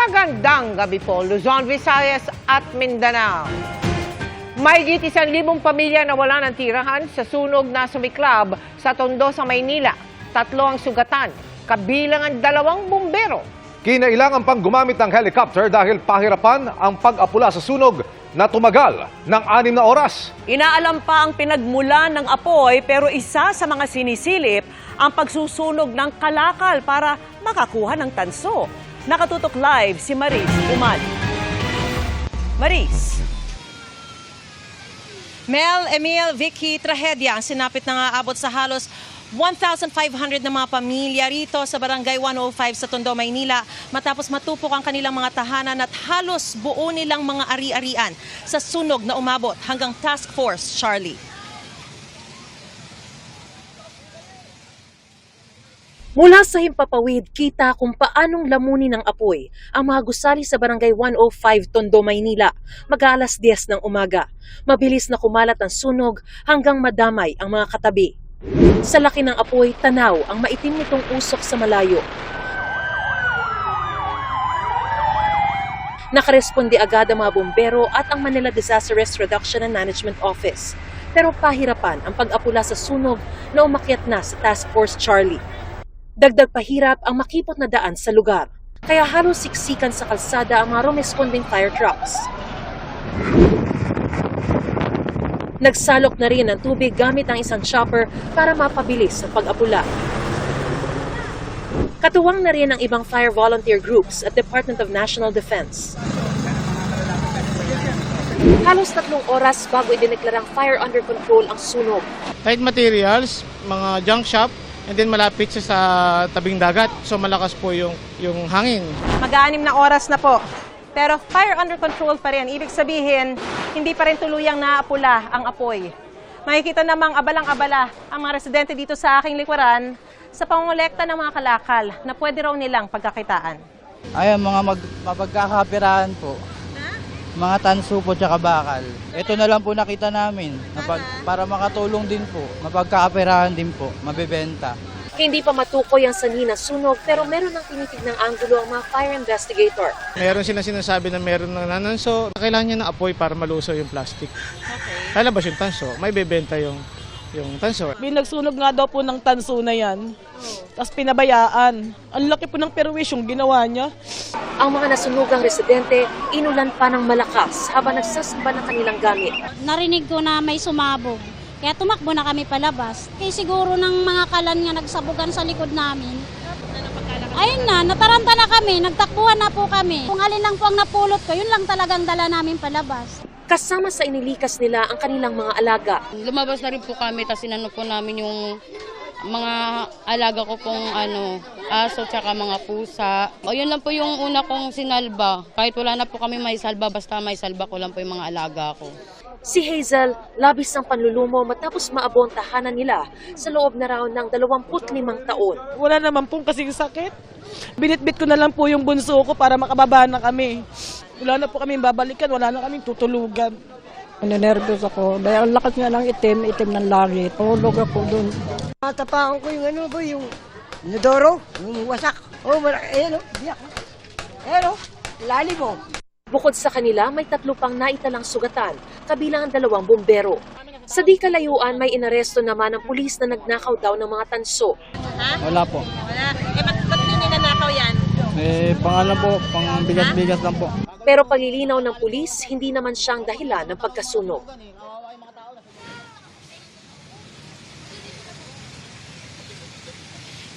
Magandang gabi po, Luzon, Visayas at Mindanao. May isang libong pamilya na wala ng tirahan sa sunog na sumiklab sa Tondo sa Maynila. Tatlo ang sugatan, kabilang ang dalawang bumbero. Kinailangan pang gumamit ng helicopter dahil pahirapan ang pag-apula sa sunog na tumagal ng anim na oras. Inaalam pa ang pinagmulan ng apoy pero isa sa mga sinisilip ang pagsusunog ng kalakal para makakuha ng tanso. Nakatutok live si Maris Umali. Maris. Mel, Emil, Vicky, trahedya ang sinapit na nga abot sa halos 1,500 na mga pamilya rito sa Barangay 105 sa Tondo, Maynila matapos matupok ang kanilang mga tahanan at halos buo nilang mga ari-arian sa sunog na umabot hanggang Task Force Charlie. Mula sa himpapawid, kita kung paanong lamunin ng apoy ang mga gusali sa Barangay 105 Tondo, Maynila, mag-aalas 10 ng umaga. Mabilis na kumalat ang sunog hanggang madamay ang mga katabi. Sa laki ng apoy, tanaw ang maitim nitong usok sa malayo. Nakaresponde agad ang mga bumbero at ang Manila Disaster Risk Reduction and Management Office. Pero pahirapan ang pag-apula sa sunog na umakyat na sa Task Force Charlie. Dagdag pahirap ang makipot na daan sa lugar. Kaya halos siksikan sa kalsada ang mga rumesponding fire trucks. Nagsalok na rin ng tubig gamit ang isang chopper para mapabilis ang pag-apula. Katuwang na rin ang ibang fire volunteer groups at Department of National Defense. Halos tatlong oras bago idineklarang fire under control ang sunog. tight materials, mga junk shop, and then malapit siya sa tabing dagat. So malakas po yung, yung hangin. Mag-aanim na oras na po. Pero fire under control pa rin. Ibig sabihin, hindi pa rin tuluyang naapula ang apoy. Makikita namang abalang-abala ang mga residente dito sa aking likuran sa pangolekta ng mga kalakal na pwede raw nilang pagkakitaan. Ayan, mga mag, mapagkakapirahan po. Mga tanso po tsaka bakal. Ito na lang po nakita namin. Napag, para makatulong din po. Mapagkakapirahan din po. Mabebenta. Hindi pa matukoy ang sanhi ng sunog pero meron ng tinitignang anggulo ang mga fire investigator. Meron silang sinasabi na meron ng nananso. Kailangan niya ng apoy para malusaw yung plastic. Okay. Lalabas yung tanso. May bebenta yung, yung tanso. Binagsunog nga daw po ng tanso na yan. Tapos pinabayaan. Ang laki po ng perwish yung ginawa niya. Ang mga nasunugang residente, inulan pa ng malakas habang nagsasamba ng kanilang gamit. narinig ko na may sumabog. Kaya tumakbo na kami palabas. Kaya siguro ng mga kalan nga nagsabugan sa likod namin. Ayun na, nataranta na kami, nagtakbuhan na po kami. Kung alin lang po ang napulot ko, yun lang talagang dala namin palabas. Kasama sa inilikas nila ang kanilang mga alaga. lumabas na rin po kami tapos inano po namin yung mga alaga ko pong ano, aso tsaka mga pusa. O yun lang po yung una kong sinalba. Kahit wala na po kami may salba, basta may salba ko lang po yung mga alaga ko. Si Hazel, labis ang panlulumo matapos maabo ang tahanan nila sa loob na raw ng 25 taon. Wala naman pong kasing sakit. Binitbit ko na lang po yung bunso ko para makababa na kami. Wala na po kami babalikan, wala na kami tutulugan. Ninervous ako dahil ang lakas nga ng itim, itim ng langit. Tulog ako dun. Natapaan ko yung ano ba, yung inodoro, yung wasak. Oh, malaki, ayan o, biyak. Ayan o, lalim mo. Bukod sa kanila, may tatlo pang naitalang sugatan, kabilang ang dalawang bumbero. Sa di kalayuan, may inaresto naman ng pulis na nagnakaw daw ng mga tanso. Wala po. Wala. Eh, ba't, ba't ninanakaw yan? Eh, pangalan po, pang bigas-bigas lang po. Pero paglilinaw ng pulis, hindi naman siyang dahilan ng pagkasunog.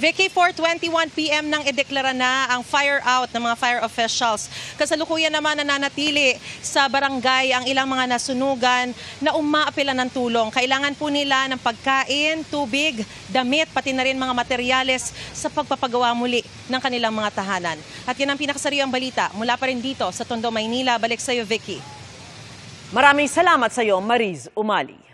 Vicky, 4.21pm nang ideklara na ang fire out ng mga fire officials. Kasalukuyan naman nananatili sa barangay ang ilang mga nasunugan na umaapila ng tulong. Kailangan po nila ng pagkain, tubig, damit, pati na rin mga materyales sa pagpapagawa muli ng kanilang mga tahanan. At yan ang pinakasariang balita mula pa rin dito sa Tondo, Maynila. Balik sa iyo, Vicky. Maraming salamat sa iyo, Maris Umali.